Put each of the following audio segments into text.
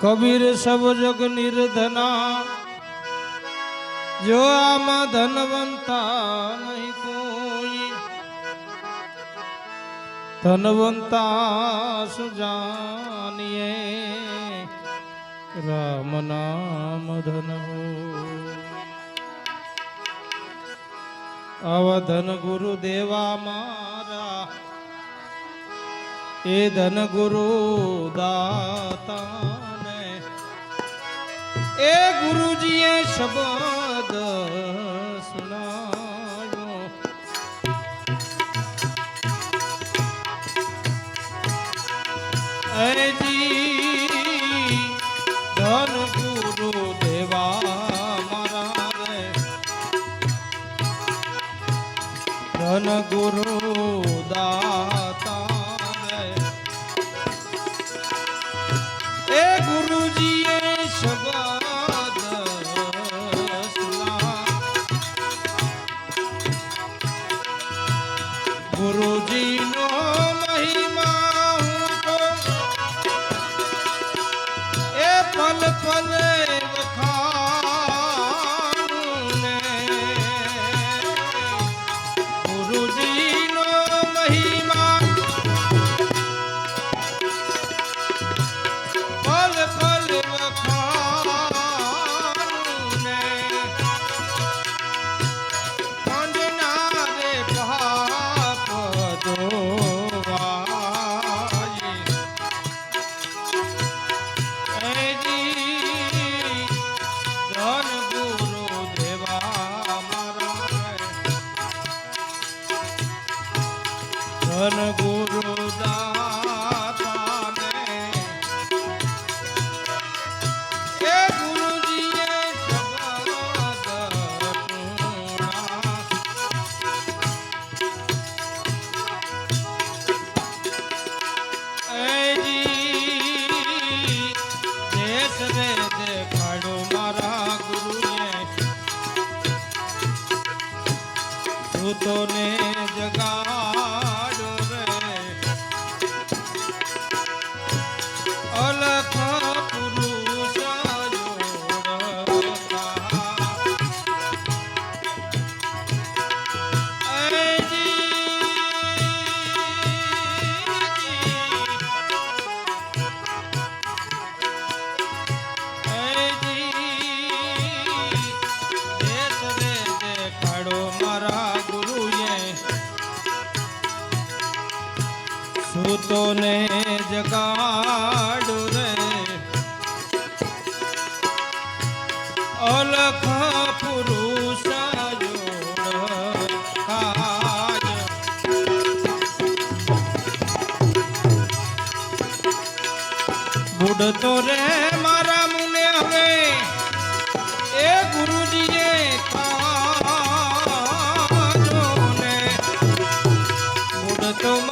કબીર સબ જગ નિર્ધના. જો આમાં ધનવંતા નહીં કોઈ, ધનવંતા સુજાનીએ. રામ નામ ધન આવા ધન ગુરુ દેવા મારા. એ ધન ગુરુ દાતાને એ ગુરુજીએ શબ્દ સુનાયો એજી સૂતો ને જગાડો રે. અલખ પુરુષ બુડતો રે મારા મુને હવે. એ ગુરુજીએ કાજો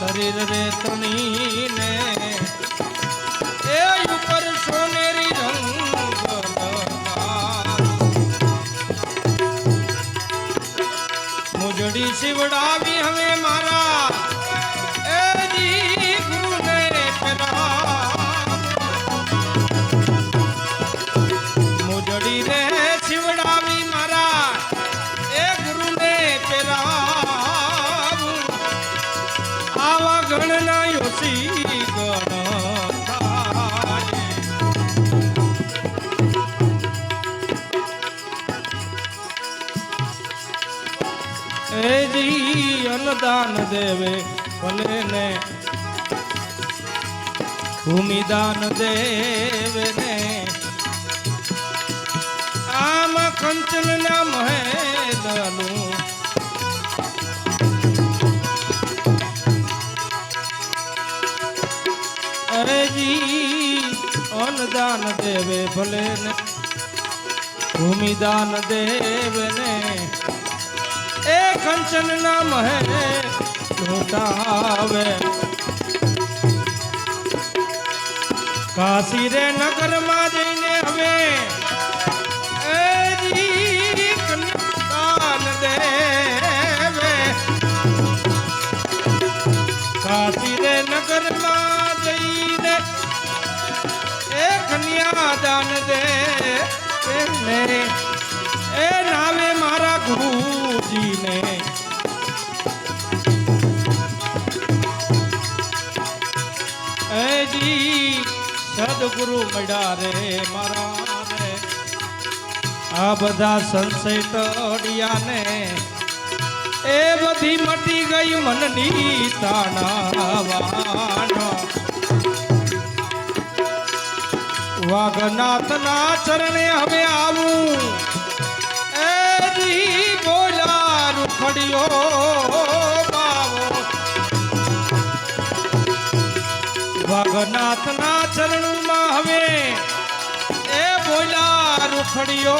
શરીર રે તણીને એ ઉપર સોનેરી રંગ મુજડી શિવડાવી એજી અન્નદાન દેવે, ભલે ને ભૂમિદાન દેવે ને. આમ કંચન ના અરે જી અન્નદાન દેવે, ભલે ને ભૂમિદાન દેવ ને. એ કંચન ના મહે ઢોટાવે કાશી રે નગરમાં જઈને હવે કાશી રે નગરમાં જઈને એ કન્યાદાન દે. ને એ નામે મારા ગુરુજીને એજી સદગુરુ મળ્યા રે મારા આ બધા સંશય ટડિયાને એ બધી મટી ગઈ મનની તાણાવાણ. વાઘનાથના ચરણે હવે આવું. રૂખડિયો બાવો. વાઘનાથના ચરણમાં હવે એ બોલા રૂખડિયો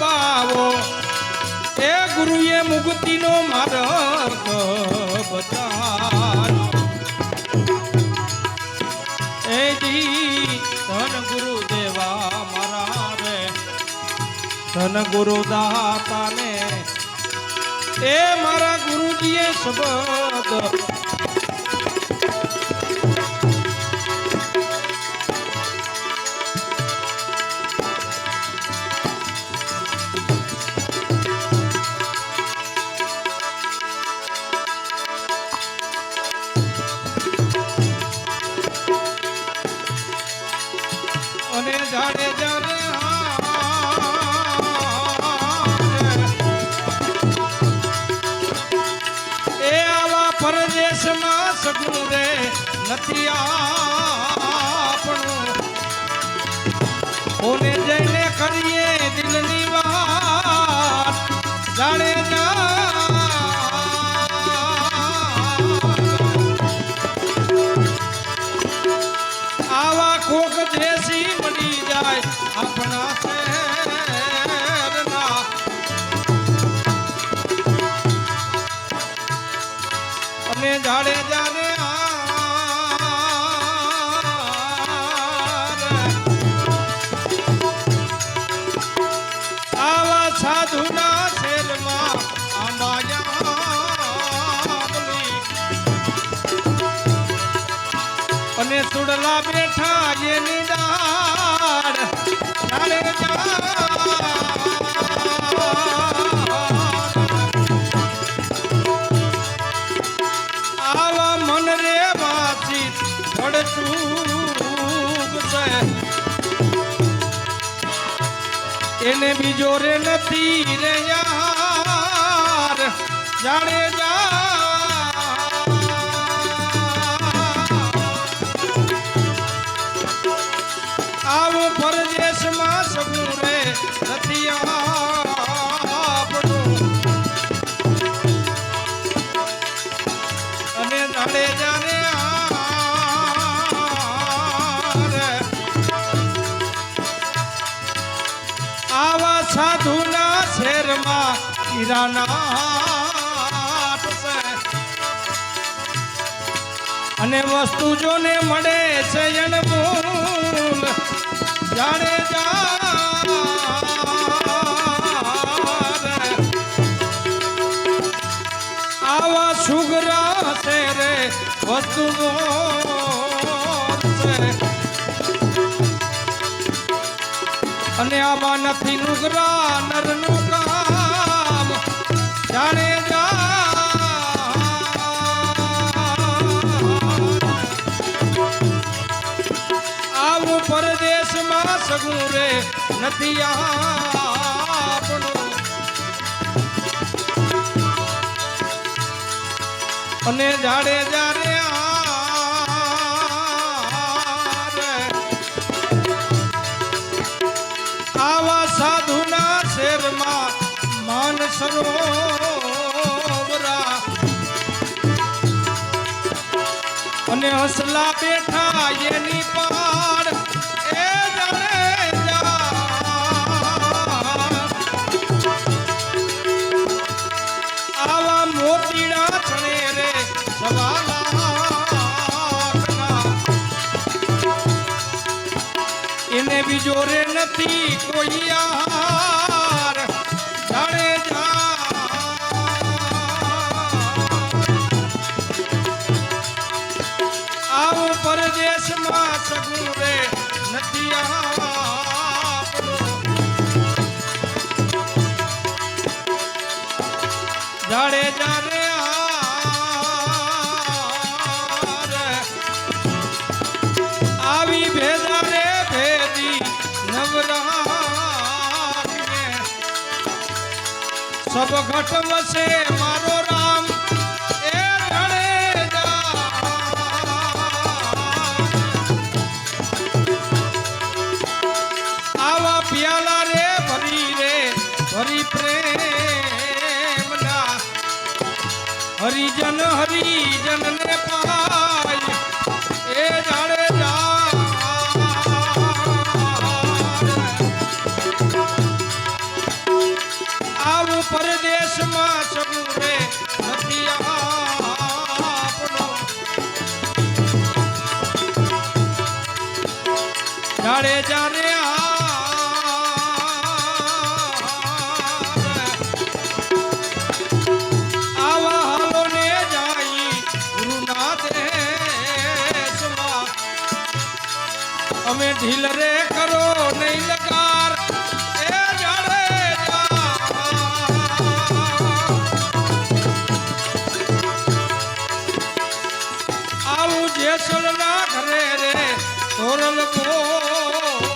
બાવો. એ ગુરુએ મુક્તિનો માર્ગ બતાવ્યો. એ જી ધન ગુરુ દેવા મારા રે. ધન ગુરુ દાતાને એ મારા ગુરુજીએ શબ્દ નથી આપણું એને બીજો રે નથી રે યાર. જાણે જા. આવો પરદેશમાં સગું રે નથી અને જાણે જાને અને વસ્તુ જોને મળે છે આવા સુગરા છે રે વસ્તુ અને આવા નથી નુગરા સગું રે નથી અને જાડે જાડે આવા સાધુના શેરમાં માન સરોવરા. અને હસલા બેઠા એની પાડ ને બીજો રે कोई કોઈ અવઘટ વસે, મારો રામ. એ આવા પ્યાલા રે, ભરી રે, ભરી પ્રેમ હરિજન હરિજન ને પા જેસલના ઘરે રે ધોરલ પો.